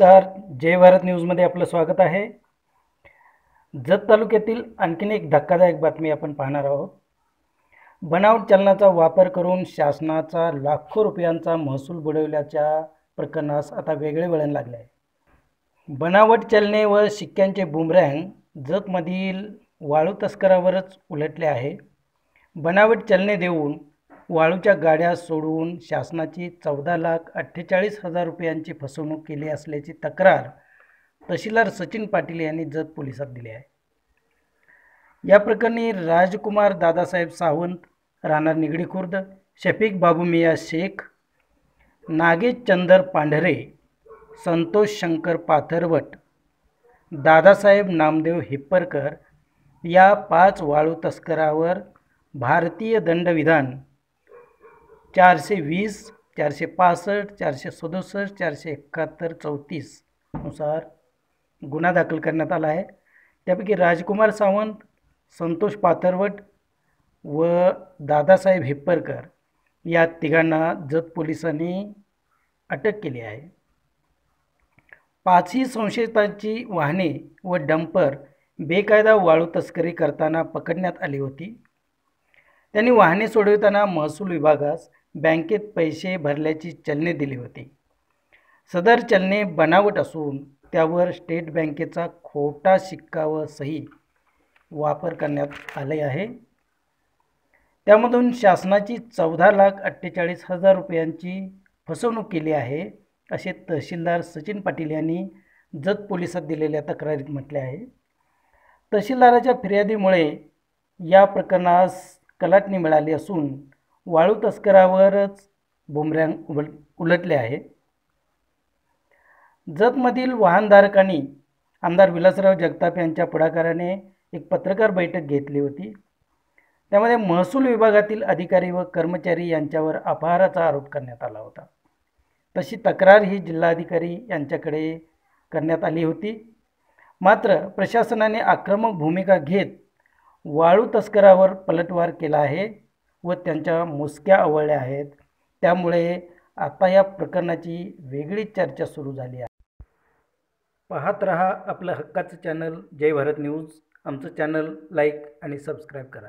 नमस्कार. जय भारत न्यूजमध्ये आपलं स्वागत आहे. जत तालुक्यातील आणखीन एक धक्कादायक बातमी आपण पाहणार आहोत. बनावट चलनाचा वापर करून शासनाचा लाखो रुपयांचा महसूल बुडवल्याच्या प्रकरणास आता वेगळे वळण लागले आहे बनावट चलने व शिक्क्यांचे बुमरँग जतमधील वाळू तस्करावरच उलटले आहे. बनावट चलने देऊन वाळूच्या गाड्या सोडवून शासनाची चौदा लाख अठ्ठेचाळीस हजार रुपयांची फसवणूक केली असल्याची तक्रार तहसीलदार सचिन पाटील यांनी जत पोलिसात दिली आहे. या प्रकरणी राजकुमार दादासाहेब सावंत राहणार निगडी खुर्द शफीक बाबू मिया शेख नागेश चंदर पांढरे संतोष शंकर पाथरवट दादासाहेब नामदेव हिप्परकर या पाच वाळू तस्करावर भारतीय दंडविधान चारशे वीस चारशे पासष्ट चारशे सदुसष्ट चारशे एकाहत्तर चौतीसनुसार गुन्हा दाखल करण्यात आला आहे. त्यापैकी राजकुमार सावंत संतोष पाथरवट व दादासाहेब हिप्परकर या तिघांना जत पोलिसांनी अटक केली आहे. पाचही संशयितांची वाहने व डंपर बेकायदा वाळू तस्करी करताना पकडण्यात आली होती. त्यांनी वाहने सोडविताना महसूल विभागास बँकेत पैसे भरल्याची चलने दिली होती. सदर चलने बनावट असून त्यावर स्टेट बँकेचा खोटा शिक्का व सही वापर करण्यात आले आहे. त्यामधून शासनाची चौदा लाख अठ्ठेचाळीस हजार रुपयांची फसवणूक केली आहे असे तहसीलदार सचिन पाटील यांनी जत पोलिसात दिलेल्या तक्रारीत म्हटले आहे. तहसीलदाराच्या फिर्यादीमुळे या प्रकरणास कलाटणी मिळाली असून वाळू तस्करावरच बुमरँग उल उलटले आहे. जतमधील वाहनधारकांनी आमदार विलासराव जगताप यांच्या पुढाकाराने एक पत्रकार बैठक घेतली होती. त्यामध्ये महसूल विभागातील अधिकारी व कर्मचारी यांच्यावर अपहाराचा आरोप करण्यात आला होता. तशी तक्रार ही जिल्हाधिकारी यांच्याकडे करण्यात आली होती. मात्र प्रशासनाने आक्रमक भूमिका घेत वाळू तस्करावर पलटवार केला आहे. व त्यांच्या मुसक्या आवळल्या आहेत. त्यामुळे आता या प्रकरणाची वेगळीच चर्चा सुरू झाली आहे. पाहत रहा आपलं हक्काचं चॅनल जय भारत न्यूज आमचं चॅनल लाईक आणि सबस्क्राईब करा.